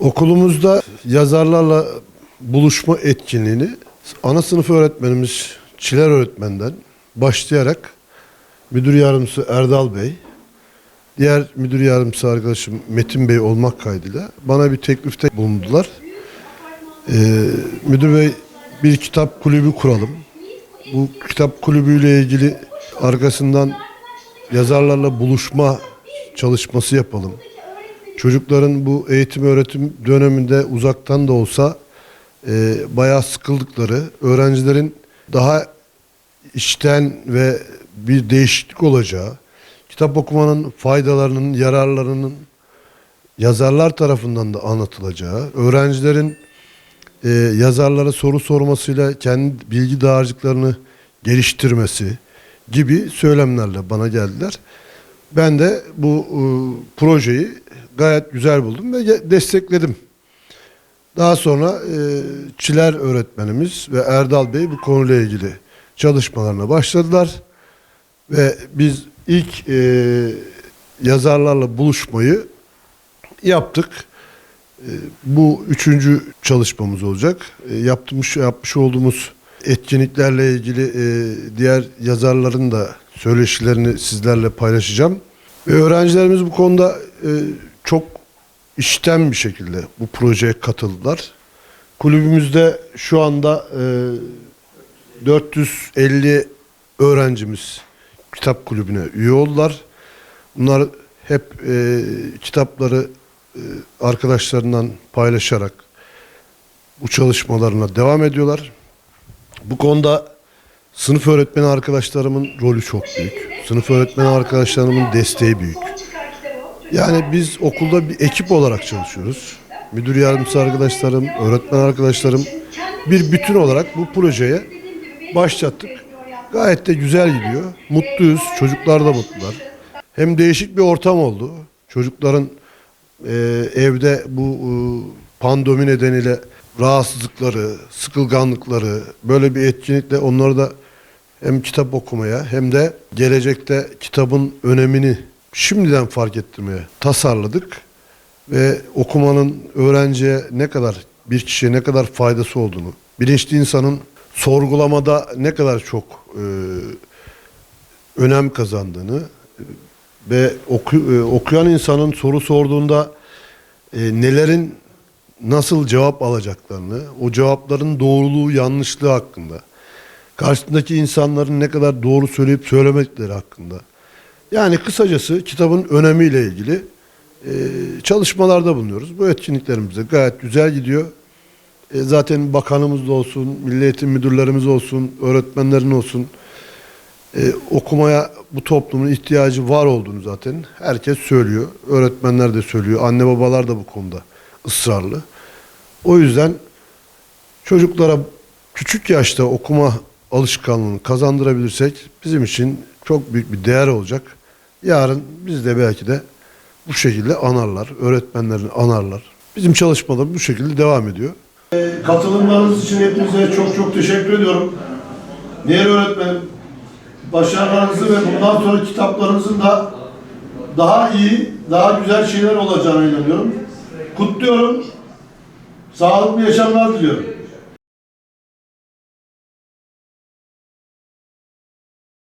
Okulumuzda yazarlarla buluşma etkinliğini ana sınıf öğretmenimiz Çiler öğretmenden başlayarak müdür yardımcısı Erdal Bey, diğer müdür yardımcısı arkadaşım Metin Bey olmak kaydıyla bana bir teklifte bulundular. Ee, müdür Bey bir kitap kulübü kuralım. Bu kitap kulübüyle ilgili arkasından yazarlarla buluşma çalışması yapalım. Çocukların bu eğitim öğretim döneminde uzaktan da olsa e, bayağı sıkıldıkları, öğrencilerin daha içten ve bir değişiklik olacağı, kitap okumanın faydalarının, yararlarının yazarlar tarafından da anlatılacağı, öğrencilerin e, yazarlara soru sormasıyla kendi bilgi dağarcıklarını geliştirmesi gibi söylemlerle bana geldiler. Ben de bu e, projeyi gayet güzel buldum ve destekledim. Daha sonra e, Çiler öğretmenimiz ve Erdal Bey bu konuyla ilgili çalışmalarına başladılar. Ve biz ilk e, yazarlarla buluşmayı yaptık. E, bu üçüncü çalışmamız olacak. E, yapmış, yapmış olduğumuz etkinliklerle ilgili e, diğer yazarların da söyleşilerini sizlerle paylaşacağım. Ve öğrencilerimiz bu konuda e, çok işten bir şekilde bu projeye katıldılar. Kulübümüzde şu anda e, 450 öğrencimiz kitap kulübüne üye oldular. Bunlar hep e, kitapları e, arkadaşlarından paylaşarak bu çalışmalarına devam ediyorlar. Bu konuda sınıf öğretmeni arkadaşlarımın rolü çok büyük. Sınıf öğretmeni arkadaşlarımın desteği büyük. Yani biz okulda bir ekip olarak çalışıyoruz. Müdür yardımcısı arkadaşlarım, öğretmen arkadaşlarım bir bütün olarak bu projeye başlattık. Gayet de güzel gidiyor. Mutluyuz. Çocuklar da mutlular. Hem değişik bir ortam oldu. Çocukların e, evde bu e, pandemi nedeniyle rahatsızlıkları, sıkılganlıkları böyle bir etkinlikle onları da hem kitap okumaya hem de gelecekte kitabın önemini şimdiden fark ettirmeye tasarladık ve okumanın öğrenciye ne kadar bir kişiye ne kadar faydası olduğunu, bilinçli insanın sorgulamada ne kadar çok e, önem kazandığını e, ve oku, e, okuyan insanın soru sorduğunda e, nelerin nasıl cevap alacaklarını, o cevapların doğruluğu, yanlışlığı hakkında, karşısındaki insanların ne kadar doğru söyleyip söylemedikleri hakkında. Yani kısacası kitabın önemiyle ilgili e, çalışmalarda bulunuyoruz. Bu etkinliklerimiz de gayet güzel gidiyor. E, zaten bakanımız da olsun, milli eğitim müdürlerimiz olsun, öğretmenlerin olsun e, okumaya bu toplumun ihtiyacı var olduğunu zaten herkes söylüyor. Öğretmenler de söylüyor, anne babalar da bu konuda ısrarlı. O yüzden çocuklara küçük yaşta okuma alışkanlığını kazandırabilirsek bizim için çok büyük bir değer olacak. Yarın biz de belki de bu şekilde anarlar, öğretmenlerini anarlar. Bizim çalışmalar bu şekilde devam ediyor. Katılımlarınız için hepinize çok çok teşekkür ediyorum. Değerli öğretmenim, başarılarınızı ve bundan sonra kitaplarınızın da daha iyi, daha güzel şeyler olacağına inanıyorum. Kutluyorum. Sağlıklı yaşamlar diliyorum.